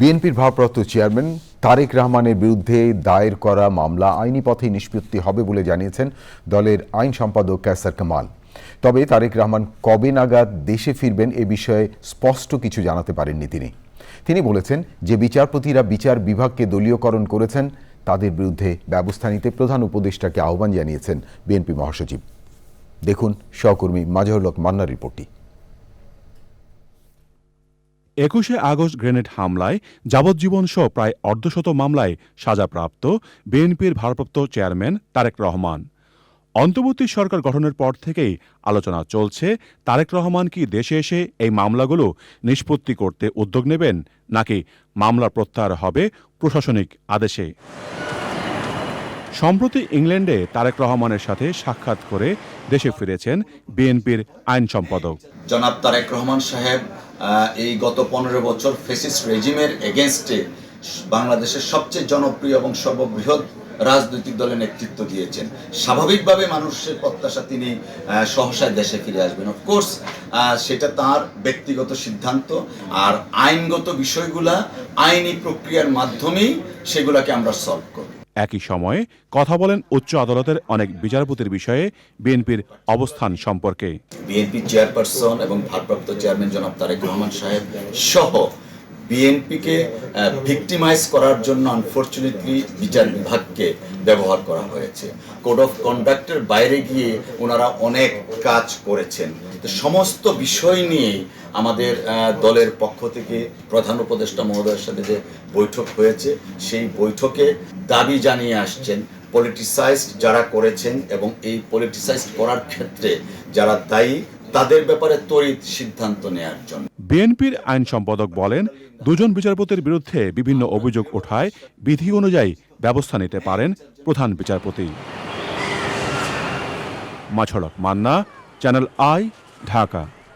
বিএনপির ভারপ্রাপ্ত চেয়ারম্যান তারেক রহমানের বিরুদ্ধে দায়ের করা মামলা আইনি পথে নিষ্পত্তি হবে বলে জানিয়েছেন দলের আইন সম্পাদক ক্যাসার কামাল। তবে তারেক রহমান কবে নাগাদ দেশে ফিরবেন এ বিষয়ে স্পষ্ট কিছু জানাতে পারেননি তিনি। তিনি বলেছেন যে বিচারপতিরা বিচার বিভাগকে দলীয়করণ করেছেন, তাদের বিরুদ্ধে ব্যবস্থা নিতে প্রধান উপদেষ্টাকে আহ্বান জানিয়েছেন বিএনপি মহাসচিব। দেখুন সহকর্মী মাজহরুল হক মান্নার রিপোর্টটি। একুশে আগস্ট গ্রেনেড হামলায় যাবজ্জীবন সহ প্রায় অর্ধশত মামলায় সাজাপ্রাপ্ত বিএনপির ভারপ্রাপ্ত চেয়ারম্যান তারেক রহমান। অন্তর্বর্তী সরকার গঠনের পর থেকেই আলোচনা চলছে, তারেক রহমান কি দেশে এসে এই মামলাগুলো নিষ্পত্তি করতে উদ্যোগ নেবেন, নাকি মামলা প্রত্যাহার হবে প্রশাসনিক আদেশে? সম্প্রতি ইংল্যান্ডে তারেক রহমানের সাথে সাক্ষাৎ করে দেশে ফিরেছেন বিএনপির আইন সম্পাদক। জনাব তারেক রহমান সাহেব এই গত পনেরো বছর ফেসিস রেজিমের এগেনস্টে বাংলাদেশের সবচেয়ে জনপ্রিয় এবং সর্ববৃহৎ রাজনৈতিক দলের নেতৃত্ব দিয়েছেন। স্বাভাবিকভাবে মানুষের প্রত্যাশা তিনি সহসায় দেশে ফিরে আসবেন। অফকোর্স সেটা তার ব্যক্তিগত সিদ্ধান্ত আর আইনগত বিষয়গুলা, আইনি প্রক্রিয়ার মাধ্যমেই সেগুলাকে আমরা সলভ করব। একই সময়ে কথা বলেন উচ্চ আদালতের অনেক বিচারপতির বিষয়ে বিএনপির অবস্থান সম্পর্কে। বিএনপি চেয়ারপারসন এবং ভারপ্রাপ্ত চেয়ারম্যান জনাব তারেক রহমান সাহেব সহ বিএনপিকে ভিকটিমাইজ করার জন্য আনফর্চুনেটলি বিচার বিভাগকে ব্যবহার করা হয়েছে। কোড অফ কন্ডাক্টের বাইরে গিয়ে ওনারা অনেক কাজ করেছেন। সমস্ত বিষয় নিয়ে আমাদের দলের পক্ষ থেকে প্রধান উপদেষ্টা মহোদয়ের সাথে যে বৈঠক হয়েছে, সেই বৈঠকে দাবি জানিয়ে আসছেন পলিটিসাইজড যারা করেছেন এবং এই পলিটিসাইজ করার ক্ষেত্রে যারা দায়ী, তাদের ব্যাপারে তড়িৎ সিদ্ধান্ত নেয়ার জন্য। বিএনপির আইন সম্পাদক বলেন, দুজন বিচারপতির বিরুদ্ধে বিভিন্ন অভিযোগ ওঠায় বিধি অনুযায়ী ব্যবস্থা নিতে পারেন প্রধান বিচারপতি। মাছড়ক মান্না, চ্যানেল আই ঢাকা।